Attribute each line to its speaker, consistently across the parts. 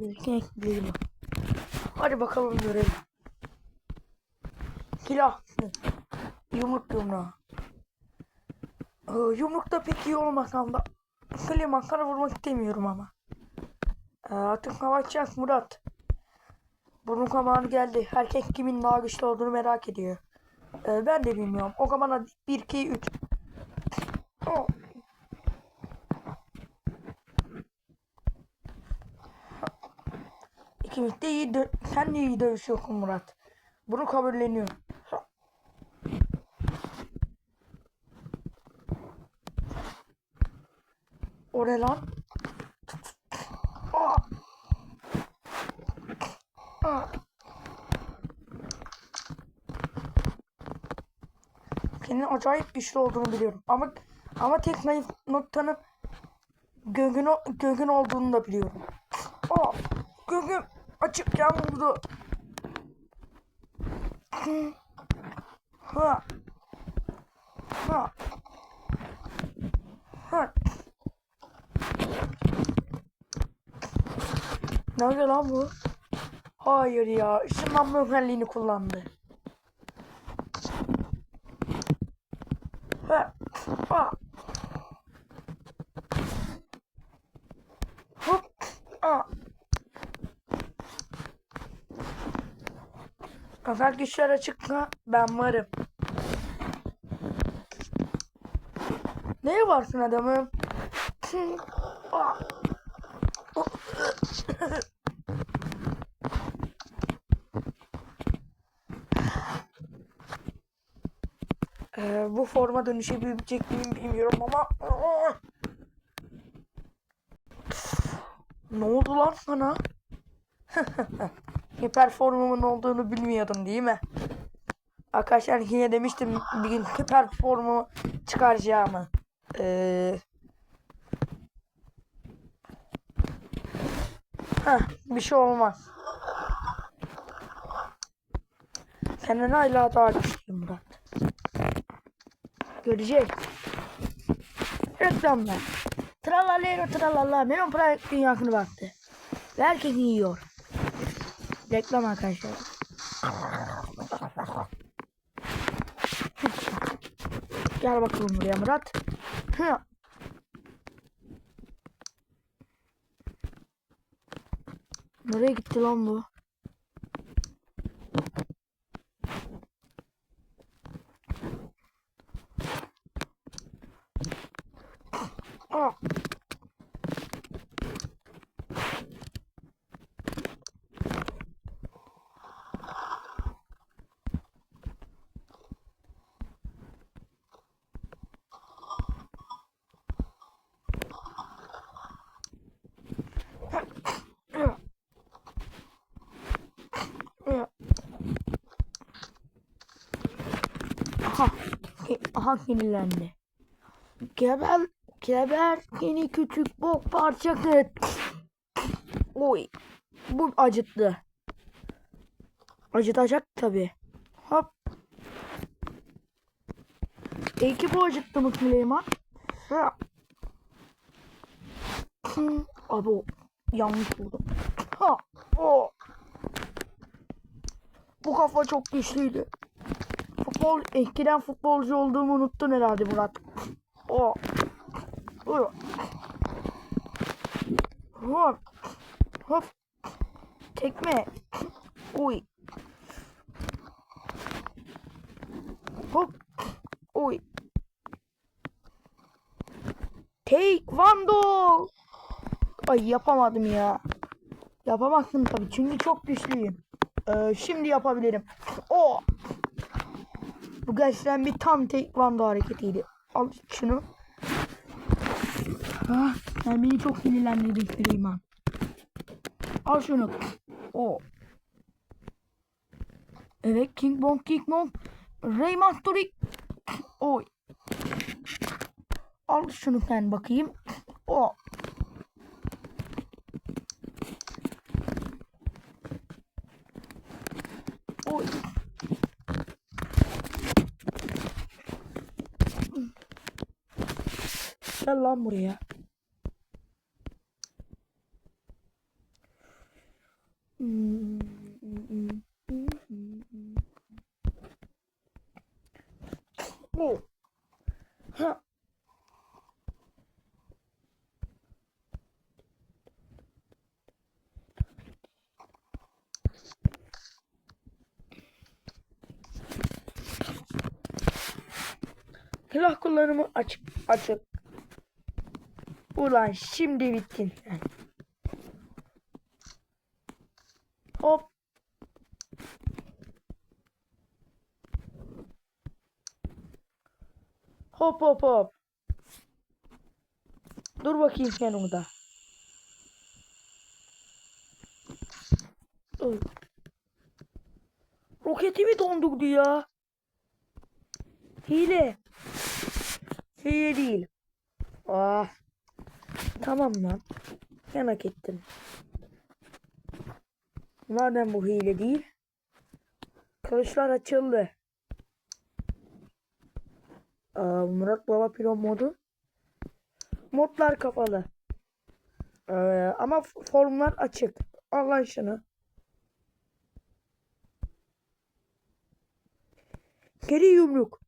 Speaker 1: İlkin ekleyelim. Hadi bakalım görelim. Silah. Yumruk yumruğa. Ee, yumruk da pek iyi olmasam da Süleyman sana vurmak istemiyorum ama. Ee, artık savaşacağız Murat. Bunun zamanı geldi. Herkes kimin daha güçlü olduğunu merak ediyor. Ee, ben de bilmiyorum. O zaman hadi 1, 2, 3. Oh. İkimiz iyi dö- Sen de iyi dövüşüyorsun Murat. Bunu kabulleniyorum. O ne lan? Senin acayip güçlü olduğunu biliyorum. Ama ama tek zayıf noktanın Gögün, Gögün olduğunu da biliyorum. Aa! Gögün açıkken vurdu. Ha. Ha. Ha. Nerede lan bu? Hayır ya. Işınlanma özelliğini kullandı. Ha. Ha. Hop. Aa. Kafa güçlere çıkma ben varım. Neye varsın adamım? Ee, bu forma dönüşebilecek miyim bilmiyorum ama Ne oldu lan sana? Hiper formumun olduğunu bilmiyordum değil mi? Arkadaşlar yine demiştim bir gün hiper formu çıkaracağımı. Ee... Heh, bir şey olmaz. Senden hala daha güçlüyüm Murat. Görecek. Reklamlar. Tralalero tralala. Melon Prime dünyasını baktı. Ve herkes yiyor. Reklam arkadaşlar. Gel bakalım buraya Murat. Nereye gitti lan bu? Aa. Aha. Aha sinirlendi. Geber, geber seni küçük bok parçası. Oy. Bu acıttı. Acıtacak tabi. Hop. İyi ki bu acıttı mı Süleyman? Abi yanlış vurdum. Ha. O. Bu kafa çok güçlüydü. Futbol, eskiden futbolcu olduğumu unuttun herhalde Murat. O. O. Hop. Hop. Tekme. Oy. Hop. Oy. Taekwondo. Ay yapamadım ya. Yapamazsın tabii çünkü çok güçlüyüm. Ee, şimdi yapabilirim. O. Bu gerçekten bir tam taekwondo hareketiydi. Al şunu. Ah, sen beni çok sinirlendirdin Süleyman. Al şunu. O. Evet King Bong King Bong. Raymond Turik. Oy. Al şunu sen bakayım. O. Oy. Gel lan buraya. Oh. Ha. Silah kullanımı açık açık. Ulan şimdi bittin. Hop. Hop hop hop. Dur bakayım sen orada. Oy. Roketimi dondurdu ya. Hile. Hile değil. Ah. Tamam lan. Hak ettim. Madem bu hile değil. Kılıçlar açıldı. Aa, Murat Baba Piro modu. Modlar kapalı. Ee, ama formlar açık. Al lan şunu. Geri yumruk.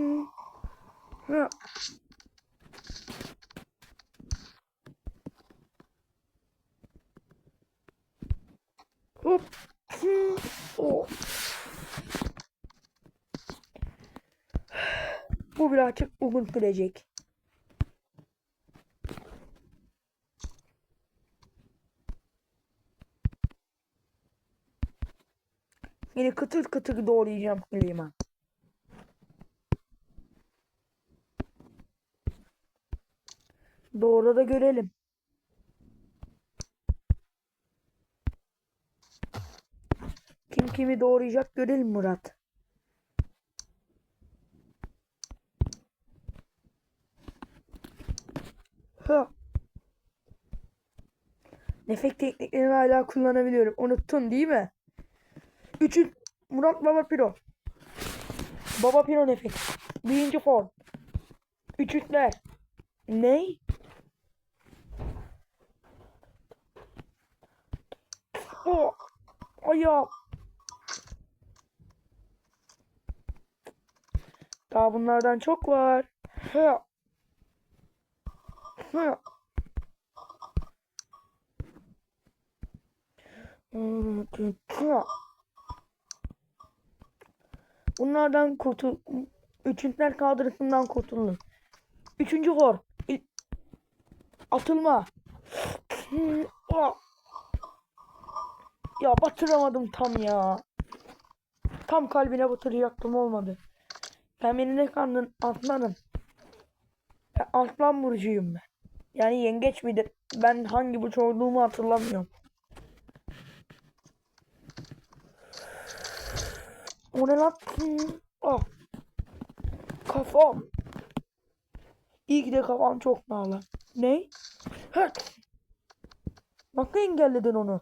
Speaker 1: Hı. Hı. Hop. Hı. Oh. Bu birazcık uzun sürecek. Yine kıtır kıtır doğrayacağım klima. Doğru da görelim. Kim kimi doğrayacak görelim Murat. Ha. Nefek tekniklerini hala kullanabiliyorum. Unuttun değil mi? Üçün Murat Baba Piro. Baba Piro nefek. Birinci form. Üçütler. Ney? Oh. Ayağım. Daha bunlardan çok var. Hı. Hı. Bunlardan kurtul... Üçüncüler kaldırısından kurtulun. Üçüncü hor. Atılma. Hı. Ya batıramadım tam ya. Tam kalbine batıracaktım olmadı. Ben beni ne kandın aslanım. Ben aslan burcuyum ben. Yani yengeç midir? Ben hangi burç olduğumu hatırlamıyorum. O ne lan? Ah. Kafam. İyi ki de kafam çok sağlam. Ne? Hırt. Nasıl engelledin onu?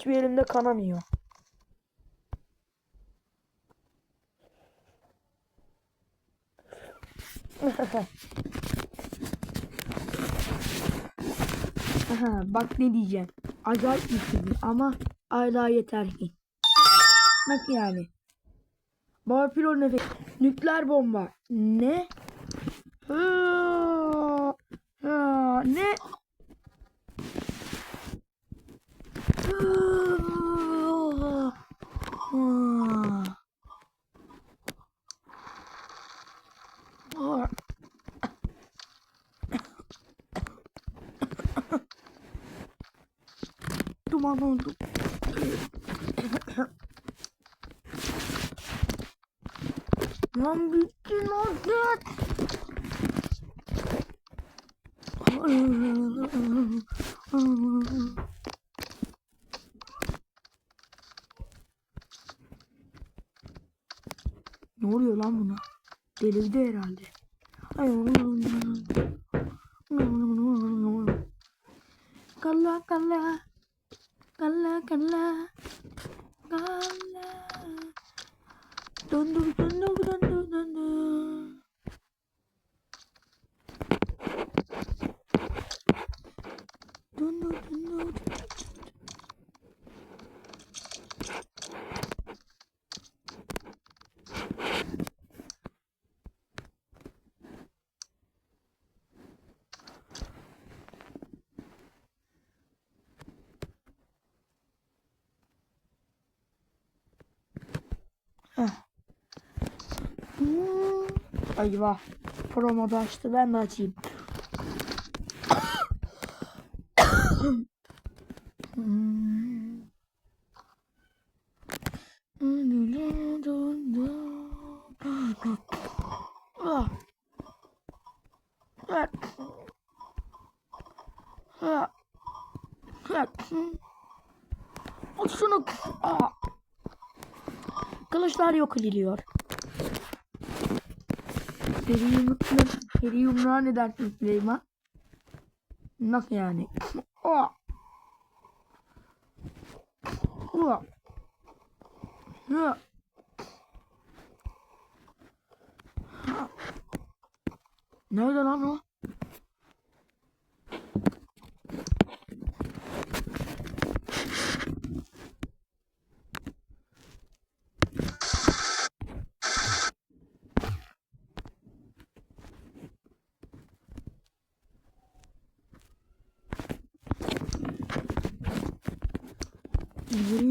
Speaker 1: Hiçbir yerimde kanamıyor. Aha, bak ne diyeceğim. Acayip şey ama hala yeter ki. Bak yani. Baba pilot nefes. Nükleer bomba. Ne? Ha, ha, ne? Ha, ha. Ha. Duman oldu. Lan bittin artık. Ne oluyor lan buna? Delirdi herhalde. Kala kala. Kala kala. Kala. Döndür Ay vah. Promoda açtı. Ben de açayım. At şunu. Aa. Kılıçlar yok ediliyor. Seri yumruklar, seri yumruğa ne dersin Süleyman? Nasıl yani? Aa. Ha. Ha. Nerede lan o?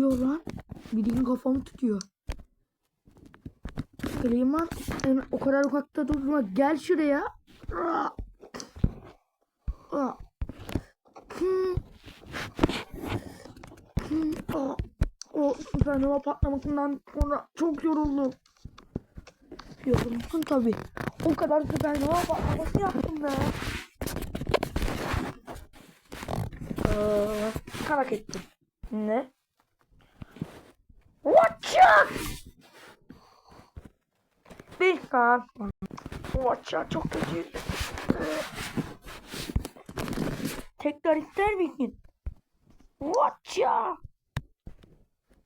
Speaker 1: Vuruyor lan. Birinin kafamı tutuyor. Süleyman yani o kadar uzakta durma. Gel şuraya. O süpernova patlamasından sonra çok yoruldum. Yoruldum tabi. O kadar süpernova patlaması yaptım be. Ee, karak ettim. Ne? Watch out! Bir kan. Watch out çok kötü. Ee, Tekrar ister misin? Watch out!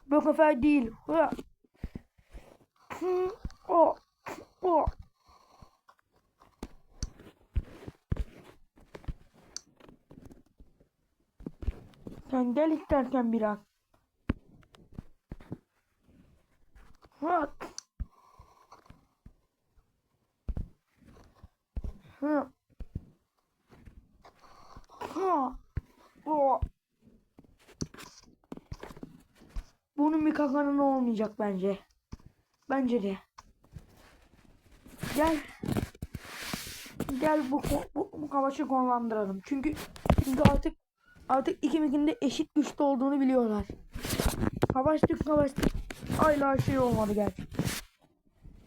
Speaker 1: Bu sefer değil. O. O. Sen gel istersen biraz. Ha. Ha. Ha. O. Bunun bir kazananı olmayacak bence. Bence de. Gel. Gel bu bu, bu savaşı konlandıralım. Çünkü çünkü artık artık ikimizin de eşit güçte olduğunu biliyorlar. Savaştık savaştık. Hala şey olmadı gerçekten.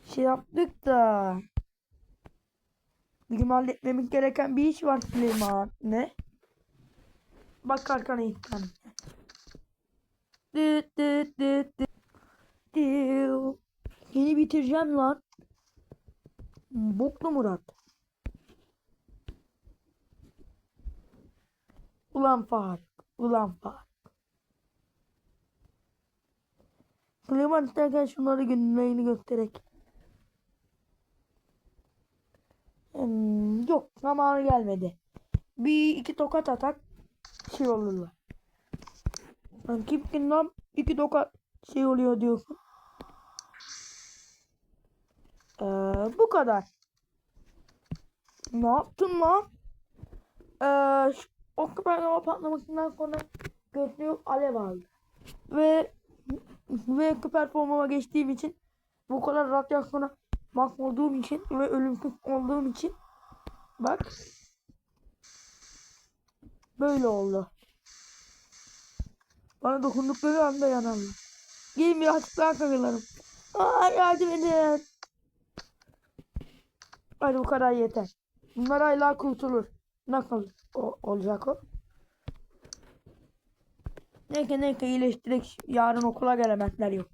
Speaker 1: Şey yaptık da. Bizim halletmemiz gereken bir iş var Süleyman. Ne? Bak arkana. Dıt dıt dıt dıt. Diu. Seni bitireceğim lan. Boklu Murat. Ulan Faruk. Ulan Faruk. Süleyman isterken şunları günlüğünü göstererek. Hmm, yok zamanı gelmedi. Bir iki tokat atak şey olurlar. Lan kim lan iki tokat şey oluyor diyorsun. Ee, bu kadar. Ne yaptın lan? Ee, o kadar patlamasından sonra gözlüğüm alev aldı. Ve ve performama geçtiğim için bu kadar radyasyona mahvolduğum için ve ölümsüz olduğum için bak böyle oldu. Bana dokundukları anda yanarlar. Gelin birazcık daha kakılarım. Aa yardım edin. Hadi bu kadar yeter. Bunlar hala kurtulur. Nasıl o, olacak o? Neyse neyse iyileştirek yarın okula gelemezler yok.